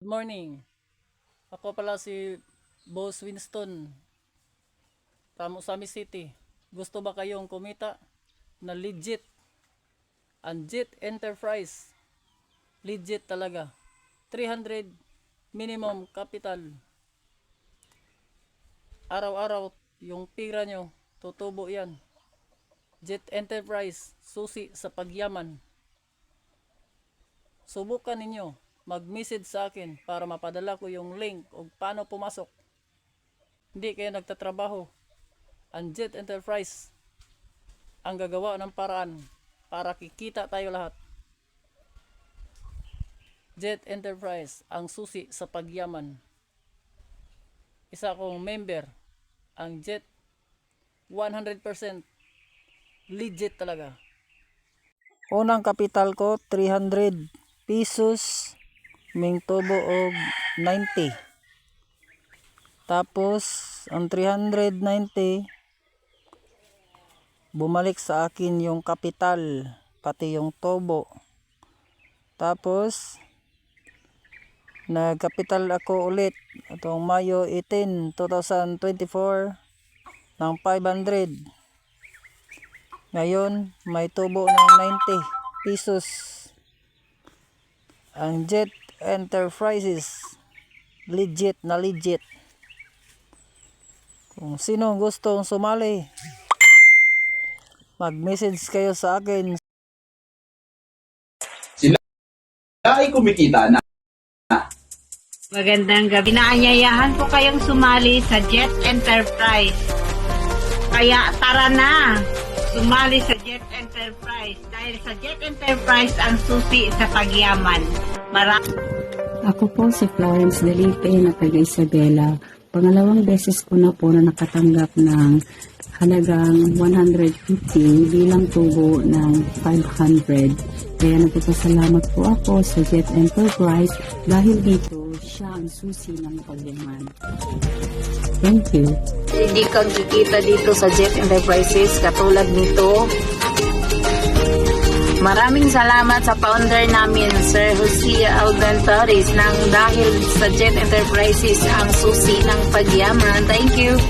Good morning. Ako pala si Boss Winston. Tamo Sami City. Gusto ba kayong kumita na legit? Jet Enterprise. Legit talaga. 300 minimum capital. Araw-araw yung pira nyo, tutubo yan. Jet Enterprise, susi sa pagyaman. Subukan ninyo mag-message sa akin para mapadala ko yung link o paano pumasok. Hindi kayo nagtatrabaho. Ang Jet Enterprise ang gagawa ng paraan para kikita tayo lahat. Jet Enterprise ang susi sa pagyaman. Isa akong member. Ang Jet 100% legit talaga. Unang kapital ko 300 pesos ming tubo og 90. Tapos ang 390 bumalik sa akin yung kapital pati yung tubo. Tapos nagkapital ako ulit itong Mayo 18, 2024 ng 500. Ngayon may tubo ng 90 pesos ang Jet Enterprises legit na legit kung sino gustong sumali mag-message kayo sa akin ay kumikita na. Magandang gabi. Naanyayahan ko kayong sumali sa Jet Enterprise. Kaya tara na! Sumali sa Jet Enterprise. Dahil sa Jet Enterprise ang susi sa pagyaman. Mara Ako po si Florence Delipe na taga Isabela. Pangalawang beses ko na po na nakatanggap ng halagang 150 bilang tubo ng 500. Kaya nagpapasalamat po ako sa Jet Enterprise dahil dito siya ang susi ng pagyaman. Thank you. hindi kang kikita dito sa Jet Enterprises katulad nito. Maraming salamat sa founder namin, Sir Jose Alban Torres, nang dahil sa Jet Enterprises ang susi ng pagyaman. Thank you.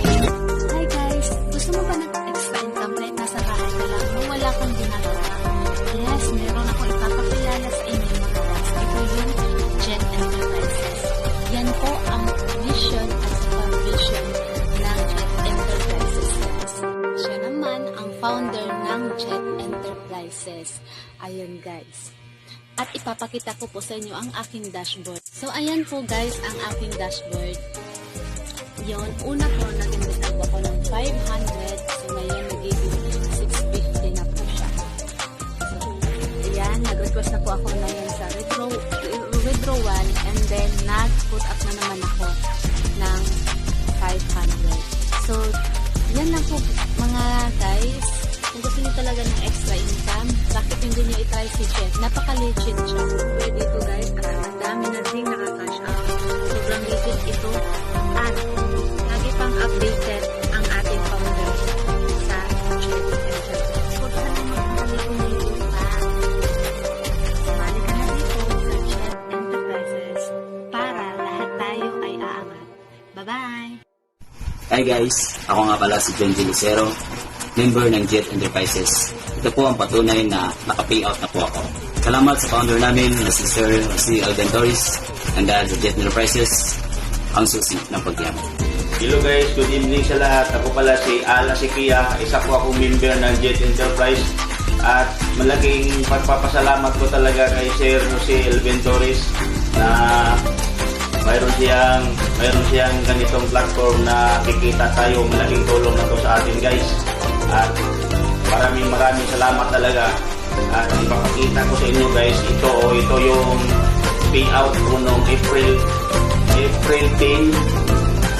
Enterprises. Ayun guys. At ipapakita ko po sa inyo ang aking dashboard. So ayan po guys ang aking dashboard. Yon, una po, nag-invest ako ng 500. So, ngayon, nagiging 650 na po siya. So, ayan, nag-request na po ako ngayon sa withdraw, withdrawal and then nag-put up na naman ako ng 500. So, yan lang po mga guys. Kung gusto niyo talaga ng extra income, bakit hindi niyo itry si Jet? Napaka-legit siya. Pwede dito guys, at ang dami na din nakaka-cash out. Sobrang legit ito. At lagi pang updated ang ating founder sa Jet Enterprise. Huwag ka na magkakaligo-ligo pa. Sumali ka na dito sa Jet Enterprises para lahat tayo ay aangat. Bye-bye! Hi guys, ako nga pala si John. Lucero, member ng Jet Enterprises. Ito po ang patunay na naka-payout na po ako. Salamat sa founder namin na si Sir Jose Alventoris and dahil sa Jet Enterprises, ang susi ng pagyaman. Hello guys, good evening sa lahat. Ako pala si Ala Sikia, isa po akong member ng Jet Enterprise at malaking pagpapasalamat ko talaga kay Sir Jose Elvin Torres na mayroon siyang mayroon siyang ganitong platform na kikita tayo malaking tulong na to sa atin guys at maraming maraming salamat talaga at ipapakita ko sa inyo guys ito o ito yung payout ko noong April April 10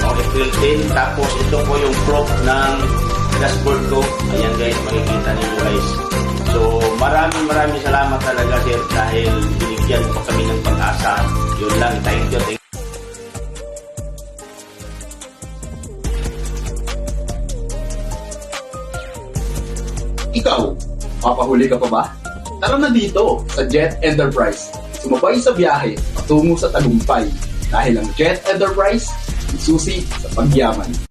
o April 10. Tapos ito po yung prop ng dashboard ko. Ayan guys, makikita ninyo guys. So maraming maraming salamat talaga sir dahil binigyan po kami ng pag-asa. Yun lang, thank you. Ikaw, mapahuli ka pa ba? Tara na dito sa Jet Enterprise. sumabay sa biyahe patungo sa tagumpay dahil ang Jet Enterprise susi sa pagyaman.